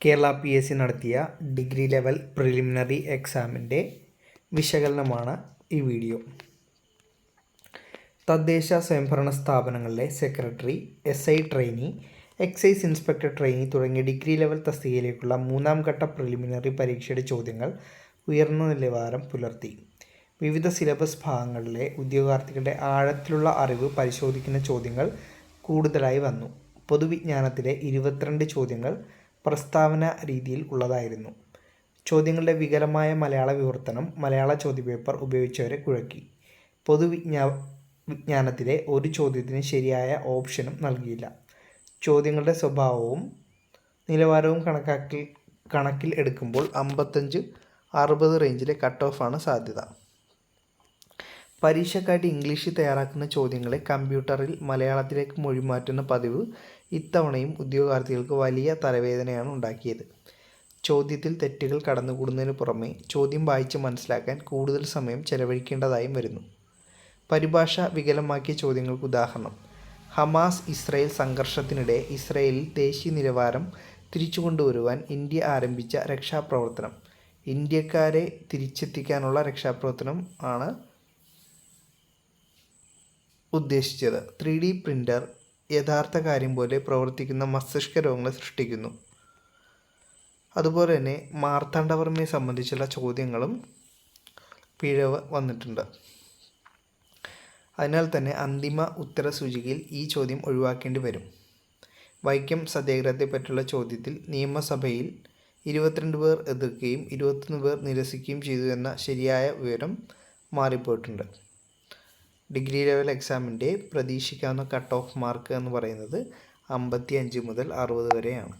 Kerala P S C നടത്തിയ degree level preliminary എക്സാമിന്റെ വിശകലനമാണ് ഈ വീഡിയോ. തദ്ദേശ സ്വയംഭരണ സ്ഥാപനങ്ങളിലെ secretary S I trainee excise inspector trainee തുടങ്ങിയ ഡിഗ്രി ലെവൽ തസ്തികയിലേക്കുള്ള മൂന്നാം ഘട്ട പ്രിലിമിനറി പരീക്ഷയുടെ ചോദ്യങ്ങൾ ഉയർന്ന നിലവാരം പുലർത്തി. വിവിധ സിലബസ് ഭാഗങ്ങളിലെ ഉദ്യോഗാർത്ഥികളുടെ ആഴത്തിലുള്ള അറിവ് പരിശോധിക്കുന്ന ചോദ്യങ്ങൾ കൂടുതലായി വന്നു. പൊതുവിജ്ഞാനത്തിലെ ഇരുപത്തിരണ്ട് ചോദ്യങ്ങൾ പ്രസ്താവന രീതിയിൽ ഉള്ളതായിരുന്നു. ചോദ്യങ്ങളുടെ വികലമായ മലയാള വിവർത്തനം മലയാള ചോദ്യപേപ്പർ ഉപയോഗിച്ചവരെ കുഴക്കി. പൊതുവിജ്ഞാ വിജ്ഞാനത്തിലെ ഒരു ചോദ്യത്തിന് ശരിയായ ഓപ്ഷനും നൽകിയില്ല. ചോദ്യങ്ങളുടെ സ്വഭാവവും നിലവാരവും കണക്കാക്കി കണക്കിൽ എടുക്കുമ്പോൾ അമ്പത്തഞ്ച് അറുപത് റേഞ്ചിലെ കട്ട് ഓഫാണ് സാധ്യത. പരീക്ഷക്കായിട്ട് ഇംഗ്ലീഷിൽ തയ്യാറാക്കുന്ന ചോദ്യങ്ങളെ കമ്പ്യൂട്ടറിൽ മലയാളത്തിലേക്ക് മൊഴിമാറ്റുന്ന പതിവ് ഇത്തവണയും ഉദ്യോഗാർത്ഥികൾക്ക് വലിയ തലവേദനയാണ് ഉണ്ടാക്കിയത്. ചോദ്യത്തിൽ തെറ്റുകൾ കടന്നുകൂടുന്നതിന് പുറമെ ചോദ്യം വായിച്ച് മനസ്സിലാക്കാൻ കൂടുതൽ സമയം ചെലവഴിക്കേണ്ടതായും വരുന്നു. പരിഭാഷ വികലമാക്കിയ ചോദ്യങ്ങൾക്ക് ഉദാഹരണം. ഹമാസ് ഇസ്രയേൽ സംഘർഷത്തിനിടെ ഇസ്രയേലിൽ ദേശീയ നിലവാരം തിരിച്ചുകൊണ്ടുവരുവാൻ ഇന്ത്യ ആരംഭിച്ച രക്ഷാപ്രവർത്തനം. ഇന്ത്യക്കാരെ തിരിച്ചെത്തിക്കാനുള്ള രക്ഷാപ്രവർത്തനം ആണ് ഉദ്ദേശിച്ചത്. ത്രീ ഡി പ്രിന്റർ യഥാർത്ഥ കാര്യം പോലെ പ്രവർത്തിക്കുന്ന മസ്തിഷ്ക രോഗങ്ങളെ സൃഷ്ടിക്കുന്നു. അതുപോലെ തന്നെ മാർത്താണ്ഡവർമ്മയെ സംബന്ധിച്ചുള്ള ചോദ്യങ്ങളും പിഴവ് വന്നിട്ടുണ്ട്. അതിനാൽ തന്നെ അന്തിമ ഉത്തര സൂചികയിൽ ഈ ചോദ്യം ഒഴിവാക്കേണ്ടി വരും. വൈക്കം സത്യാഗ്രഹത്തെ പറ്റിയുള്ള ചോദ്യത്തിൽ നിയമസഭയിൽ ഇരുപത്തിരണ്ട് പേർ എതിർക്കുകയും ഇരുപത്തൊന്ന് പേർ നിരസിക്കുകയും ചെയ്തു എന്ന ശരിയായ വിവരം മാറിപ്പോയിട്ടുണ്ട്. ഡിഗ്രി ലെവൽ എക്സാമിന്റെ പ്രതീക്ഷിക്കാവുന്ന കട്ട് ഓഫ് മാർക്ക് എന്ന് പറയുന്നത് അമ്പത്തി അഞ്ച് മുതൽ അറുപത് വരെയാണ്.